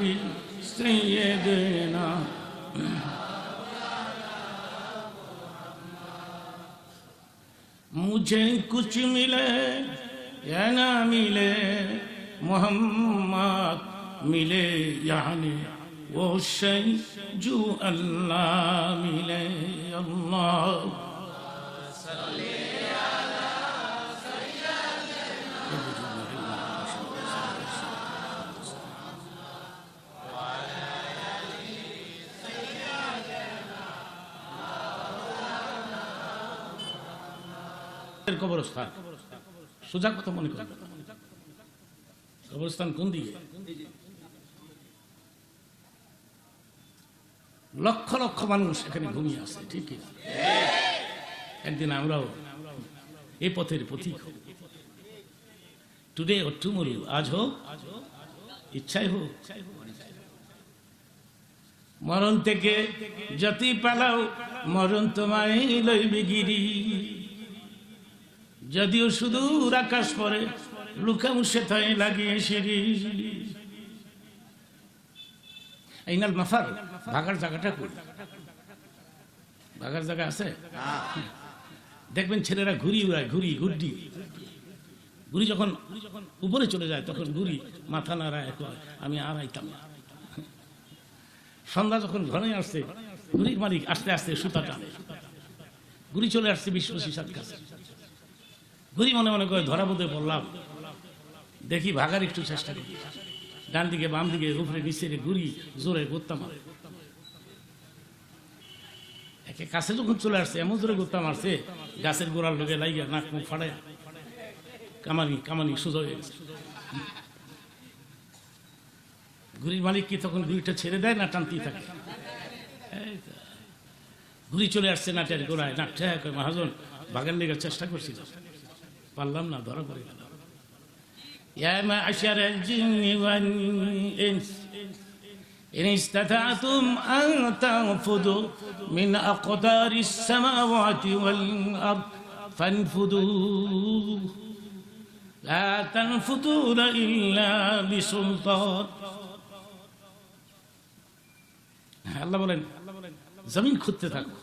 نبی سیدنا مجھے کچھ ملے یا نہ ملے محمد ملے یعنی وہ شی جو اللہ ملے اللہ আত্মের কবরস্থান। সোজা কথা মনে করেন কবরস্থান কোন দিকে? লক্ষ লক্ষ মানুষ এখানে ঘুমিয়ে আছে, ঠিক একদিন আমরাও এ পথের পথিক টুডে ও টুমরু আজ হোক, ইচ্ছাই হোক, মরণ থেকে যতি পালাও, মরণ তোমায় লইবে গিরি। যদিও সুদূর আকাশ পরে লুকামুসে তাই লাগিয়ে সিঁড়ি। এইনাল মাফার ভাগার জায়গাটা কই? ভাগার জায়গা আছে? দেখবেন ছেলেরা ঘুরি উড়ায় ঘুরি ঘুরডি ঘুরি যখন উপরে চলে যায় তখন ঘুরি মাথা নাড়ায় কয়, আমি আর আইতাম না। সন্ধ্যা যখন ঘরে আসছে ঘুরি মালিক আস্তে আস্তে সুতা টানে ঘুরি চলে আসছে বিশ পঁচিশ হাত কাছে। ঘুরি মনে মনে করে ধরা বোধে বললাম দেখি ভাগার একটু চেষ্টা করি। ডান দিকে, বাম দিকে, উপরে নিচে ঘুরি, জোরে গোত্তা মারে একে কাছে যখন চলে আসছে, এমন জোরে গোত্তা মারছে গাছের গোড়ার লোকে লাইগা নাক মুখ ফাড়ায়। কামানি কামানি, সোজা হয়ে ঘুরির মালিক কি তখন ঘুরিটা ছেড়ে দেয় না টানতেই থাকে? তো। চলে আসছে নাটের গোড়ায়। নাক ঠেক মহাজন বাগান লেগে চেষ্টা করছিল। পারলাম না ধরা পড়ে গেল يا معشر الجن والإنس إن استطعتم أن تنفذوا من أقدار السماوات والأرض فانفذوا لا تنفذون إلا بسلطان আল্লাহ বলেন জমিন খুঁজতে থাকো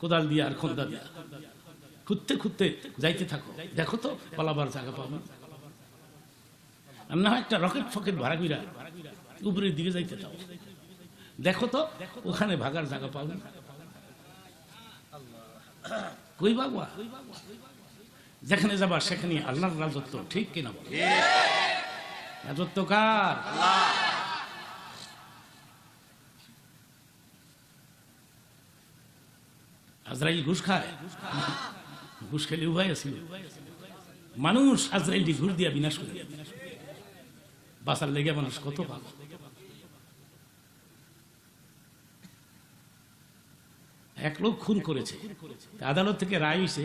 কোদাল দিয়ে আর খোন্দা দিয়ে খুঁজতে খুঁজতে যাইতে থাকো। দেখো তো, পালাবার জায়গা পাবো না। একটা রকেট ফকেট ভাড়া কইরা উপরের দিকে যাইতে চাও দেখো তো, ওখানে ভাগার জায়গা পাবো কই বাবা? যেখানে যাবা সেখানে আল্লাহর রাজত্ব, ঠিক কিনা রাজত্ব কার? আজরাইল ঘুষ খায়? ঘুষ খেলে উভয় আছিল মানুষ আজরাইলটি ঘুষ দিয়া বিনাশ করে বাঁচার লেগে মানুষ কত পাবে এক লোক খুন করেছে। আদালত থেকে রায় হইছে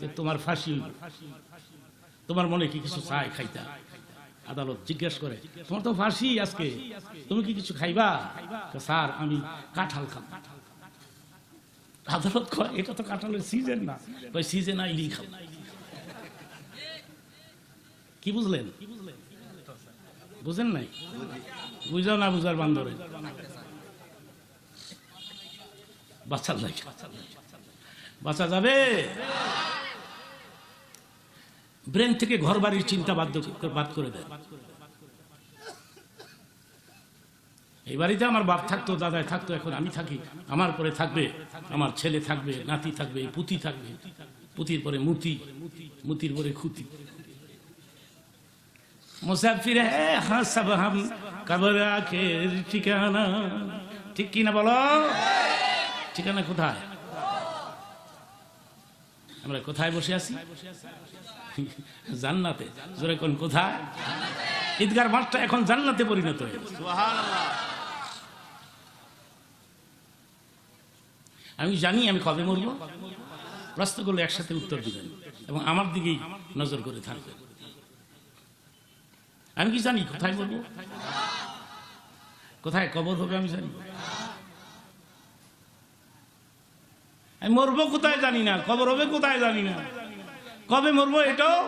যে তোমার ফাঁসি, তোমার মনে কি কিছু চায় খাইতা? আদালত জিজ্ঞেস করে, তোমার তো ফাঁসি আজকে, তুমি কি কিছু খাইবা? স্যার, আমি কাঁঠাল খাব। আদালত কয়, এটা তো কাঁঠালের সিজন না। কয় সিজন আইলি খাও কি বুঝলেন? বুঝেন নাই? বুঝাও না, বুঝার বান্দরে। বাচ্চার লাগে বাচ্চা যাবে। ব্রেন থেকে ঘর বাড়ির চিন্তা বাদ করে দেয় এই বাড়িতে আমার বাপ থাকতো দাদায় থাকতো, এখন আমি থাকি। আমার পরে থাকবে, আমার ছেলে থাকবে, নাতি থাকবে পুতি থাকবে। পুতির পরে মুতি, মুতির পরে খুতি। মুসাফির হ্যাঁ সব হাম ঠিকানা? ঠিক কিনা বলো? ঠিকানা কোথায়? আমরা কোথায় বসে আছি? জান্নাতে। জোরে কোথায়? ঈদগার মাঠটা এখন জান্নাতে পরিণত হয়ে আমি জানি আমি কবে মরবো? প্রশ্নগুলো একসাথে উত্তর দিবেন এবং আমার দিকেই নজর করে থাকবেন। আমি কি জানি কোথায় মরবো? কোথায় কবর হবে আমি জানি। আমি মরবো কোথায় জানি না, কবর হবে কোথায় জানি না। কবে মরবো এটাও?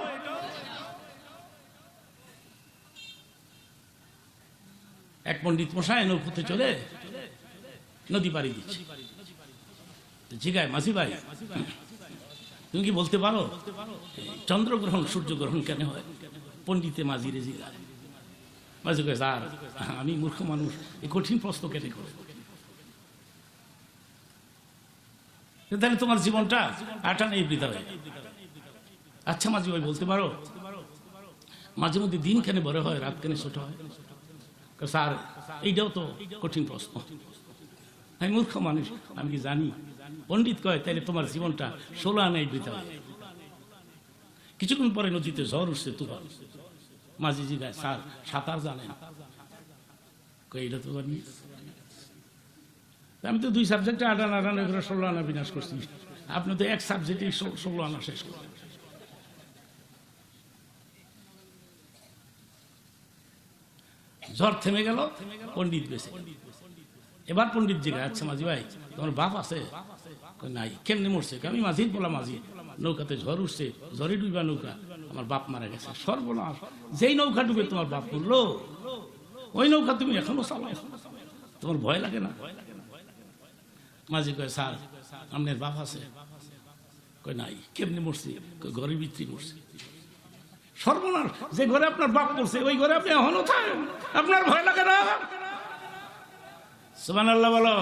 এক পণ্ডিত মশাই নৌকুতে চলে নদী পাড়ি দিচ্ছে। জিগায় মাঝি ভাই, তুমি কি বলতে পারো? চন্দ্রগ্রহণ, সূর্যগ্রহণ কেন হয়? পণ্ডিতে মাঝিরে জিগায়। মাঝি কয়, স্যার, আমি মূর্খ মানুষ এই কঠিন প্রশ্ন কেন করে তাহলে তোমার জীবনটা আটা নেই বৃথা হয়ে আচ্ছা মাঝি ভাই, বলতে পারো? মাঝে মধ্যে দিন কেন বড় হয়, রাত কেন ছোট হয়? স্যার, এইটাও তো কঠিন প্রশ্ন। আমি মূর্খ মানুষ, আমি কি জানি? পণ্ডিত কয় তাহলে তোমার জীবনটা ষোলো আনাই বৃথা। কিছুক্ষণ পরে নদীতে ঝড় উঠছে তুফান। মাঝি জিগায় স্যার, সাঁতার এটা তো জানি আমি তো দুই সাবজেক্টে আটান আটান করে ষোলো আনা বিনাশ করছি। আপনি তো এক সাবজেক্টে ষোলো আনা শেষ করলেন ঝড় থেমে গেল, পণ্ডিত বেছে এবার পণ্ডিত জিগা আচ্ছা মাঝি ভাই, তোমার বাপ আছে? নাই, কেমনে মরছে? আমি মাঝির বলা মাঝি, নৌকাতে ঝড় উঠছে, ঝড়ে ডুবা নৌকা, আমার বাপ মারা গেছে, সর্বনাশ, যেই নৌকা ডুবে তোমার বাপ মরলো, ওই নৌকা তুমি এখনও চালাও, তোমার ভয় লাগে না? মাঝি কয়, স্যার আপনার বাপ আছে। কয়, নাই, কেমনে মরছে? কয়, ঘরের ভিতরে মরছে। সর্বনাশ, যে ঘরে আপনার বাপ মরছে, ওই ঘরে আপনি এখনও থাকেন, আপনার ভয় লাগে না? সুবান আল্লাহ বলো।